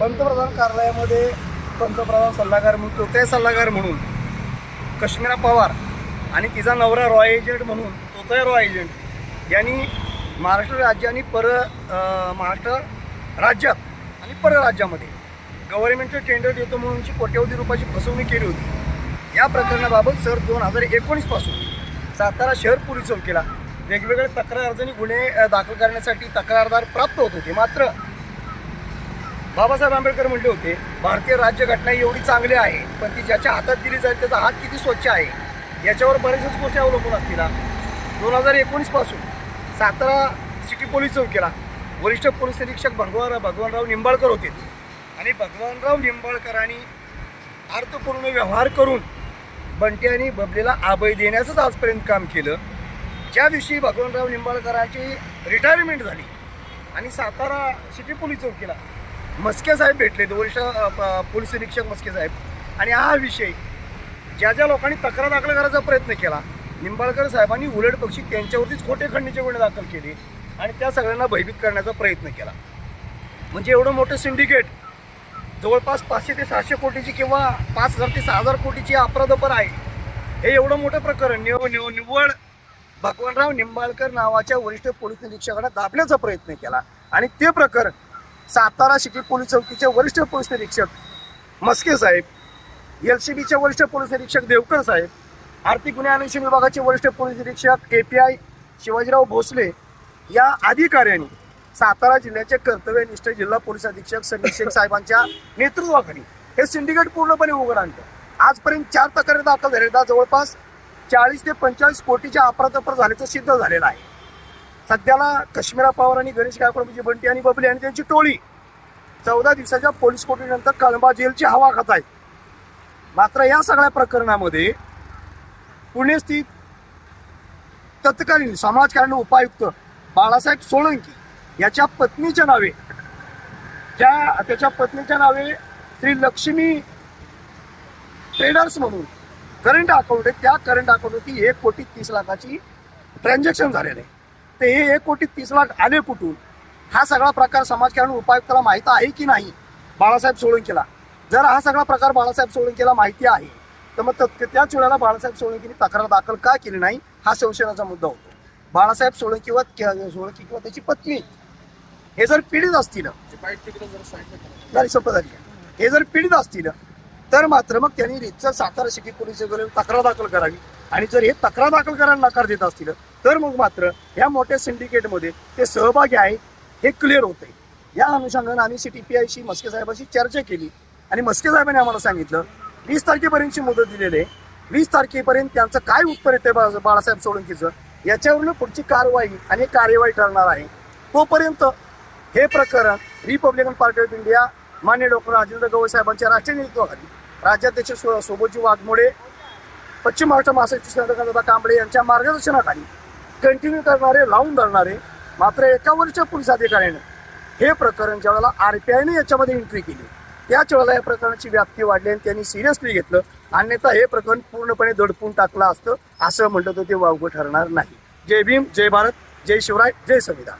पंतप्रधान कार्यालयामध्ये पंतप्रधान सल्लागार म्हणून तोते सल्लागार म्हणून कश्मीरा पवार आणि तिचा नवरा रॉय एजंट म्हणून तोतय रॉय एजंट. यांनी महाराष्ट्र राज्य आणि पर महाराष्ट्र राज्यात आणि परराज्यामध्ये गव्हर्नमेंटचं टेंडर देतो म्हणूनची कोट्यवधी रुपयाची फसवणूक केली होती या प्रकरणाबाबत सर दोन हजार एकोणीसपासून सातारा शहर पोलीस चौकीला वेगवेगळे तक्रार अर्जांनी गुन्हे दाखल करण्यासाठी तक्रारदार प्राप्त होत होते. मात्र बाबासाहेब आंबेडकर म्हटले होते भारतीय राज्यघटना एवढी चांगली आहे पण ती ज्याच्या हातात दिली जाईल त्याचा हात किती स्वच्छ आहे? याच्यावर बऱ्याचशाच गोष्टी अवलंबून असतील दोन हजार एकोणीसपासून सातारा सिटी पोलीस चौकीला वरिष्ठ पोलीस निरीक्षक भगवान भगवानराव निंबाळकर होते. आणि भगवानराव निंबाळकरांनी अर्थपूर्ण व्यवहार करून बंटी आणि आभय देण्याचंच आजपर्यंत काम केलं. ज्या दिवशी भगवानराव निंबाळकरांची रिटायरमेंट झाली आणि सातारा सिटी पोलीस चौकीला मस्के साहेब भेटले वरिष्ठ प- पोलीस निरीक्षक मस्के साहेब. आणि हा विषय ज्या ज्या लोकांनी तक्रार दाखल करायचा प्रयत्न केला निंबाळकर साहेबांनी उलट पक्षी त्यांच्यावरतीच खोटे खंडीचे गुन्हे दाखल केले आणि त्या सगळ्यांना भयभीत करण्याचा प्रयत्न केला. म्हणजे एवढं मोठं सिंडिकेट जवळपास पाचशे ते सहाशे कोटीची किंवा पाच हजार ते सहा हजार कोटीची अपराधपर आहे. हे एवढं मोठं प्रकरण निव निव निव्वळ भगवानराव निंबाळकर नावाच्या वरिष्ठ पोलीस निरीक्षकांना दाबण्याचा प्रयत्न केला. आणि ते प्रकरण सातारा सिटी पोलीस चौकीचे वरिष्ठ पोलीस निरीक्षक मस्के साहेब एल सी बीचे वरिष्ठ पोलीस निरीक्षक देवकर साहेब आर्थिक गुन्हे अन्वेषण विभागाचे वरिष्ठ पोलीस निरीक्षक A P I Shivajirao Bhosale या अधिकाऱ्यांनी सातारा जिल्ह्याचे कर्तव्यनिष्ठ जिल्हा पोलीस अधीक्षक समीर शेख साहेबांच्या नेतृत्वाखाली हे सिंडिकेट पूर्णपणे उघड आणतं आजपर्यंत चार तक्रारी दाखल झालेल्या जवळपास चाळीस ते पंचेचाळीस कोटीच्या अपराधपर झाल्याचं सिद्ध झालेलं आहे. सध्याला कश्मीरा पवार आणि गणेश गायकवाड म्हणजे बंटी आणि बबली आणि त्यांची टोळी चौदा दिवसाच्या पोलीस कोठडीनंतर कळंबा जेलची हवा खात आहे. मात्र या सगळ्या प्रकरणामध्ये पुणे स्थित तत्कालीन समाजकारण उपायुक्त बाळासाहेब सोळंकी याच्या पत्नीच्या नावे ज्या त्याच्या पत्नीच्या नावे श्री लक्ष्मी ट्रेडर्स म्हणून करंट अकाउंट आहे. त्या करंट अकाउंटवरती एक कोटी तीस लाखाची ट्रान्झॅक्शन झालेलं आहे. ते हे एक कोटी तीस लाख आले कुठून? हा सगळा प्रकार समाजकारण उपायुक्ताला माहीत आहे की नाही? बाळासाहेब सोळंकीला. जर हा सगळा प्रकार बाळासाहेब सोळंकीला माहिती आहे तर मग त्याच वेळेला बाळासाहेब सोळंकीने तक्रार दाखल का केली नाही? हा संशयाचा मुद्दा होतो. बाळासाहेब सोळंकी व सोळंकी किंवा त्याची पत्नी हे जर पीडित असतील हे जर पीडित असतील तर मात्र मग त्यांनी रितसर सातारा सिटी पोलीस तक्रार दाखल करावी. आणि जर हे तक्रार दाखल करायला नकार देत असतील तर मग मात्र या मोठ्या सिंडिकेटमध्ये ते सहभागी आहे हे क्लिअर होते या अनुषंगाने आम्ही सिटी पी आयशी मस्के साहेबांशी चर्चा केली. आणि मस्के साहेबांनी आम्हाला सांगितलं वीस तारखेपर्यंतची मुदत दिलेली आहे. वीस तारखेपर्यंत त्यांचं काय उत्तर येते बाळा- बाळासाहेब सोळंकीचं? याच्यावरून पुढची कारवाई आणि कार्यवाही ठरणार आहे. तोपर्यंत हे प्रकरण रिपब्लिकन पार्टी ऑफ इंडिया मान्य डॉक्टर राजेंद्र गवई साहेबांच्या राष्ट्रीय नेतृत्वाखाली राज्याध्यक्ष सो- सोबोजी वाघमोडे पश्चिम महाराष्ट्र महासचिव चंद्रकांतदा कांबळे यांच्या मार्गदर्शनाखाली कंटिन्यू करणारे लावून धरणारे मात्र एका वर्षच्या पोलीस अधिकाऱ्याने हे प्रकरण ज्या वेळेला आर पी आयने याच्यामध्ये एंट्री केली त्याच वेळेला या प्रकरणाची व्याप्ती वाढली आणि त्यांनी सिरियसली घेतलं. अन्यथा हे प्रकरण पूर्णपणे दडपून टाकलं असतं असं म्हटलं तर ते वावगं ठरणार नाही. जय भीम जय भारत जय शिवराय जय संविधान.